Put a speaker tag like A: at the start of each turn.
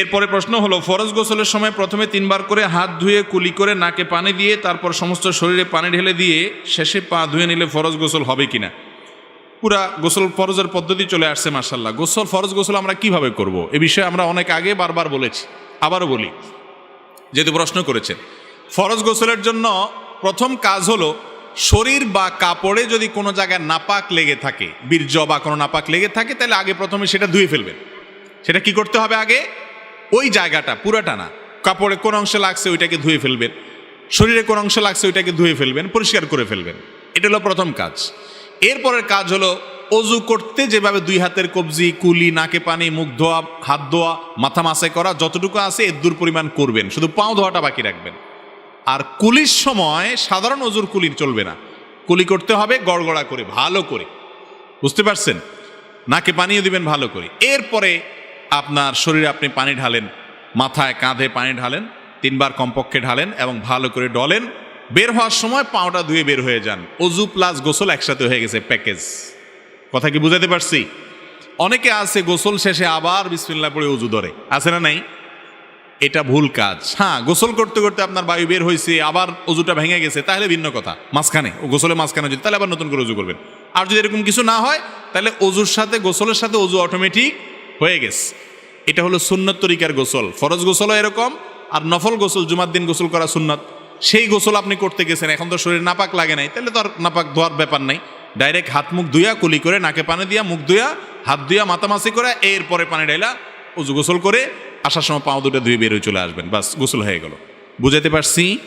A: এরপরে প্রশ্ন হলো, ফরজ গোসলের সময় প্রথমে তিনবার করে হাত ধুয়ে কুলি করে নাকে পানি দিয়ে, তারপর সমস্ত শরীরে পানি ঢেলে দিয়ে শেষে পা ধুয়ে নিলে ফরজ গোসল হবে কিনা? পুরা গোসল ফরজের পদ্ধতি চলে আসছে মার্শাল্লাহ গোসল, ফরজ গোসল আমরা কীভাবে করব? এ বিষয়ে আমরা অনেক আগে বারবার বলেছি, আবারও বলি। যেহেতু প্রশ্ন করেছেন ফরজ গোসলের জন্য প্রথম কাজ হলো, শরীর বা কাপড়ে যদি কোনো জায়গায় নাপাক লেগে থাকে, বীর্য বা কোনো নাপাক লেগে থাকে, তাহলে আগে প্রথমে সেটা ধুয়ে ফেলবেন। সেটা কি করতে হবে আগে? ওই জায়গাটা, পুরাটা না। কাপড়ে কোন অংশে লাগছে ওইটাকে ধুয়ে ফেলবেন। শরীরে কোন অংশে লাগছে ওইটাকে ধুয়ে ফেলবেন, পরিষ্কার করে ফেলবেন। এটা হলো প্রথম কাজ। এরপরের কাজ হলো অজু করতে যেভাবে দুই হাতের কবজি, কুলি, নাকে পানি, মুখ ধোয়া, হাত ধোয়া, মাথা মাসে করা, যতটুকু আছে এর দূর পরিমাণ করবেন। শুধু পাও ধোয়াটা বাকি রাখবেন। আর কুলির সময় সাধারণ অজুর কুলির চলবে না। কুলি করতে হবে গড়গড়া করে, ভালো করে। বুঝতে পারছেন? নাকে পানিও দিবেন ভালো করে। এরপরে আপনার শরীরে আপনি পানি ঢালেন, মাথায় কাঁধে পানি ঢালেন, তিনবার কমপক্ষে ঢালেন এবং ভালো করে ডলেন। বের হওয়ার সময় পাওটা ধুয়ে বের হয়ে যান। অজু প্লাস গোসল একসাথে হয়ে গেছে, প্যাকেজ। কথা কি বুঝাতে পারছি? অনেকে আছে, গোসল শেষে আবার বিসমিল্লা পড়ে অজু ধরে। আছে না নাই? এটা ভুল কাজ। হ্যাঁ গোসল করতে করতে আপনার বায়ু বের হয়েছে আবার অজুটা ভেঙে গেছে, তাহলে ভিন্ন কথা। মাঝখানে, ও গোসলের মাঝখানে যদি, তাহলে আবার নতুন করে অজু করবেন। আর যদি এরকম কিছু না হয়, তাহলে অজুর সাথে, গোসলের সাথে অজু অটোমেটিক হয়ে গেছে। এটা হলো সুন্নত তরিকার গোসল। ফরজ গোসলও এরকম, আর নফল গোসল, জুমার দিন গোসল করা সুন্নত। সেই গোসল আপনি করতে গেছেন, এখন তো শরীর নাপাক লাগে নাই, তাহলে তো আর নাপাক ধোয়ার ব্যাপার নাই। ডাইরেক্ট হাত মুখ ধুইয়া, কুলি করে, নাকে পানি দিয়া, মুখ ধুইয়া, হাত ধুইয়া, মাতামাসি করে, এরপরে পানি ডাইলা অজু গোসল করে, আসার সময় পাও দুটো ধুয়ে বেরোয় চলে আসবেন। বাস, গোসল হয়ে গেল। বুঝাতে পারছি?